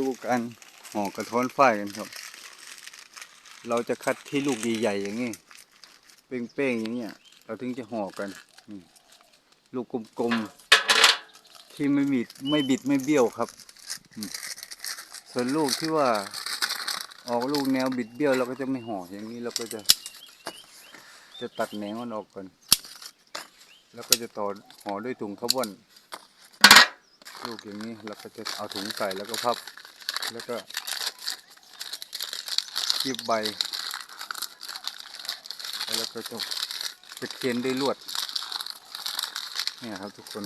ดูการห่อกระท้อนฝ้ายกันครับ เราจะคัดที่ลูกใหญ่ๆอย่างนี้ เป้งๆอย่างเงี้ย เราถึงจะห่อกัน ลูกกลมๆ ที่ไม่บิดไม่บิดไม่เบี้ยวครับ ส่วนลูกที่ว่าออกลูกแนวบิดเบี้ยวเราก็จะไม่ห่ออย่างนี้เราก็จะ จะตัดแหนงมันออกก่อน แล้วก็จะต่อห่อด้วยถุงคาร์บอนลูกอย่างนี้เราก็จะเอาถุงใส่แล้วก็พับ แล้วก็คีบใบ แล้วก็จะจะเคียนด้วยลวด เนี่ยครับทุกคน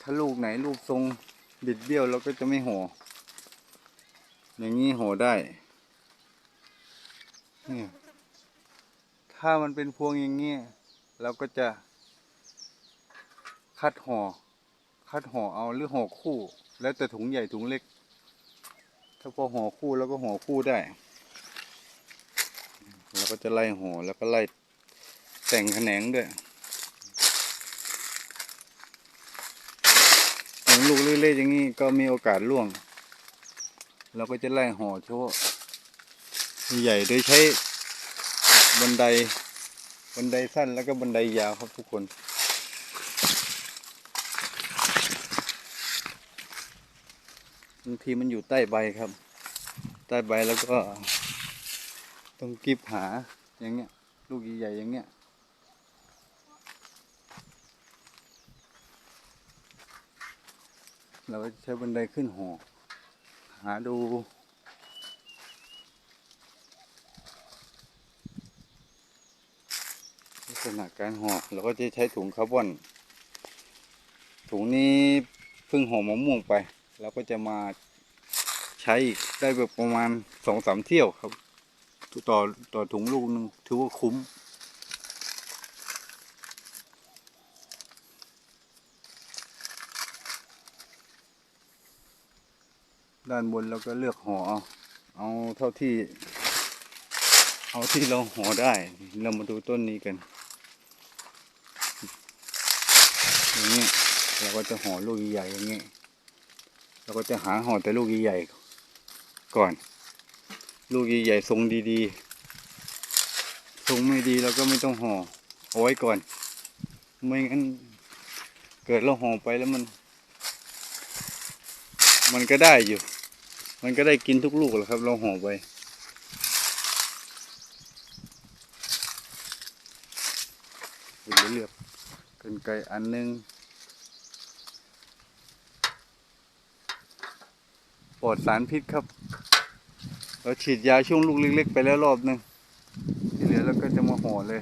ถ้าลูกไหนลูกทรงบิดเบี้ยวเราก็จะไม่ห่ออย่างนี้ห่อได้เนี่ยถ้ามันเป็นพวงอย่างนี้เราก็จะ คัดห่อคัดห่อเอาหรือห่อคู่ แล้วแต่ถุงใหญ่ถุงเล็ก ถ้าพอห่อคู่แล้วก็ห่อคู่ได้เราก็จะไล่ห่อแล้วก็ไล่แต่งแขนงด้วยอย่างลูกเล็กๆอย่างนี้ก็มีโอกาสร่วง เราก็จะไล่ห่อเฉพาะใหญ่โดยใช้บันไดบันไดสั้นแล้วก็บันไดยาวครับทุกคน บางทีมันอยู่ใต้ใบครับ ใต้ใบแล้วก็ต้องกีบหาอย่างเงี้ย ลูกใหญ่ๆอย่างเงี้ยเราก็ใช้บันไดขึ้นหอหาดูลักษณะการห่อเราก็จะใช้ถุงคาร์บอน ถุงนี้เพิ่งห่อมะม่วงไป เราก็จะมาใช้ได้แบบประมาณสองสามเที่ยวครับต่อต่อถุงลูกหนึ่งถือว่าคุ้ม ด้านบนเราก็เลือกห่อเอาเอาเท่าที่ เอาที่เราห่อได้ เรามาดูต้นนี้กันอย่างนี้เราก็จะห่อลูกใหญ่ๆอย่างนี้ เราก็จะหาห่อแต่ลูกใหญ่ๆก่อน ลูกใหญ่ๆทรงดีๆ ทรงไม่ดีเราก็ไม่ต้องห่อเอาไว้ก่อน ไม่งั้นเกิดเราห่อไปแล้วมัน มันก็ได้อยู่ มันก็ได้กินทุกลูกแหละครับ เราห่อไปเลือกกันไกรอันหนึง ปลอดสารพิษครับ เราฉีดยาช่วงลูกเล็กๆไปแล้วรอบหนึ่งที่เหลือเราก็จะมาห่อเลย